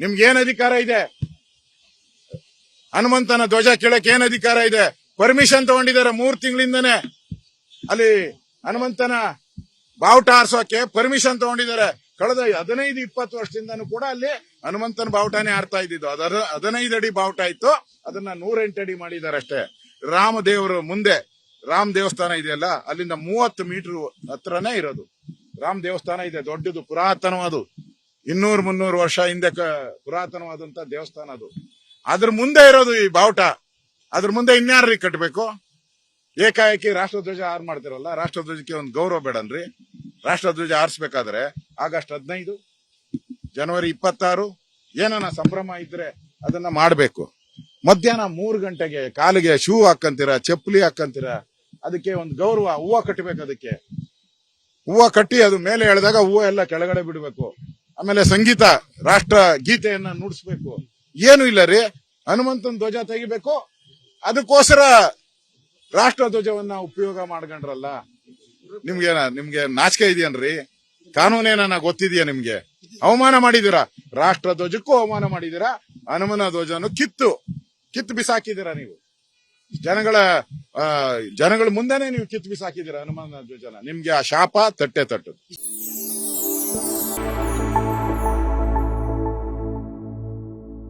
ನಿಮ್ಗೆ ಏನ್ ಅಧಿಕಾರ ಇದೆ? ಹನುಮಂತನ ಧ್ವಜ ಕೆಳಕ್ಕೆ ಏನ್ ಅಧಿಕಾರ ಇದೆ? ಪರ್ಮಿಷನ್ ತಗೊಂಡಿದ್ದಾರೆ ಮೂರ್ ತಿಂಗಳಿಂದನೇ. ಅಲ್ಲಿ ಹನುಮಂತನ ಬಾವುಟ ಆರ್ಸೋಕೆ ಪರ್ಮಿಷನ್ ತಗೊಂಡಿದ್ದಾರೆ. ಕಳೆದ ಹದಿನೈದು, ಇಪ್ಪತ್ತು ವರ್ಷದಿಂದನೂ ಕೂಡ ಅಲ್ಲಿ ಹನುಮಂತನ ಬಾವುಟನೇ ಆರ್ತಾ ಇದ್ದಿದ್ದು. ಅದರ ಹದಿನೈದು ಅಡಿ ಬಾವುಟ ಇತ್ತು. ಅದನ್ನ ನೂರೆಂಟು ಅಡಿ ಮಾಡಿದ್ದಾರೆ ಅಷ್ಟೇ. ರಾಮದೇವರ ಮುಂದೆ, ರಾಮ ದೇವಸ್ಥಾನ ಇದೆಯಲ್ಲ, ಅಲ್ಲಿಂದ ಮೂವತ್ತು ಮೀಟರ್ ಹತ್ರನೇ ಇರೋದು. ರಾಮ ದೇವಸ್ಥಾನ ಇದೆ, ದೊಡ್ಡದು, ಪುರಾತನವಾದು. ಇನ್ನೂರು ಮುನ್ನೂರು ವರ್ಷ ಹಿಂದೆ ಪುರಾತನವಾದಂತ ದೇವಸ್ಥಾನ ಅದು. ಅದ್ರ ಮುಂದೆ ಇರೋದು ಈ ಬಾವುಟ. ಅದ್ರ ಮುಂದೆ ಇನ್ಯಾರ್ರಿ ಕಟ್ಟಬೇಕು ಏಕಾಏಕಿ ರಾಷ್ಟ್ರಧ್ವಜ ಆರ್ ಮಾಡ್ತಿರಲ್ಲ, ರಾಷ್ಟ್ರಧ್ವಜಕ್ಕೆ ಒಂದು ಗೌರವ ಬೇಡನ್ರಿ. ರಾಷ್ಟ್ರಧ್ವಜ ಆರಿಸ್ಬೇಕಾದ್ರೆ ಆಗಸ್ಟ್ ಹದಿನೈದು, ಜನವರಿ ಇಪ್ಪತ್ತಾರು, ಏನನ ಸಂಭ್ರಮ ಇದ್ರೆ ಅದನ್ನ ಮಾಡಬೇಕು. ಮಧ್ಯಾಹ್ನ ಮೂರು ಗಂಟೆಗೆ ಕಾಲಿಗೆ ಶೂ ಹಾಕಂತೀರ, ಚಪ್ಪಲಿ ಹಾಕಂತೀರ, ಅದಕ್ಕೆ ಒಂದು ಗೌರವ, ಹೂವು ಕಟ್ಟಬೇಕು ಅದಕ್ಕೆ. ಹೂವು ಕಟ್ಟಿ ಅದು ಮೇಲೆ ಎಳೆದಾಗ ಹೂವು ಎಲ್ಲ ಕೆಳಗಡೆ ಬಿಡಬೇಕು. ಆಮೇಲೆ ಸಂಗೀತ, ರಾಷ್ಟ್ರ ಗೀತೆಯನ್ನ ನುಡಿಸ್ಬೇಕು. ಏನು ಇಲ್ಲ ರೀ. ಹನುಮಂತನ ಧ್ವಜ ತೆಗಿಬೇಕು. ಅದಕ್ಕೋಸ್ಕರ ರಾಷ್ಟ್ರ ಧ್ವಜವನ್ನ ಉಪಯೋಗ ಮಾಡ್ಕೊಂಡ್ರಲ್ಲ. ನಿಮ್ಗೆ ನಿಮ್ಗೆ ನಾಚಿಕೆ ಇದೆಯನ್ರಿ ಕಾನೂನೇನ ಗೊತ್ತಿದೆಯಾ ನಿಮ್ಗೆ? ಅವಮಾನ ಮಾಡಿದೀರಾ ರಾಷ್ಟ್ರ ಧ್ವಜಕ್ಕೂ ಅವಮಾನ ಮಾಡಿದೀರಾ ಹನುಮನ ಧ್ವಜನು ಕಿತ್ತು. ಕಿತ್ತು ಬಿಸಾಕಿದೀರಾ ನೀವು? ಜನಗಳ ಜನಗಳ ಮುಂದೆನೆ ನೀವು ಕಿತ್ತು ಬಿಸಾಕಿದೀರಾ ಹನುಮನ ಧ್ವಜನ? ನಿಮ್ಗೆ ಆ ಶಾಪ ತಟ್ಟೆ ತಟ್ಟದು.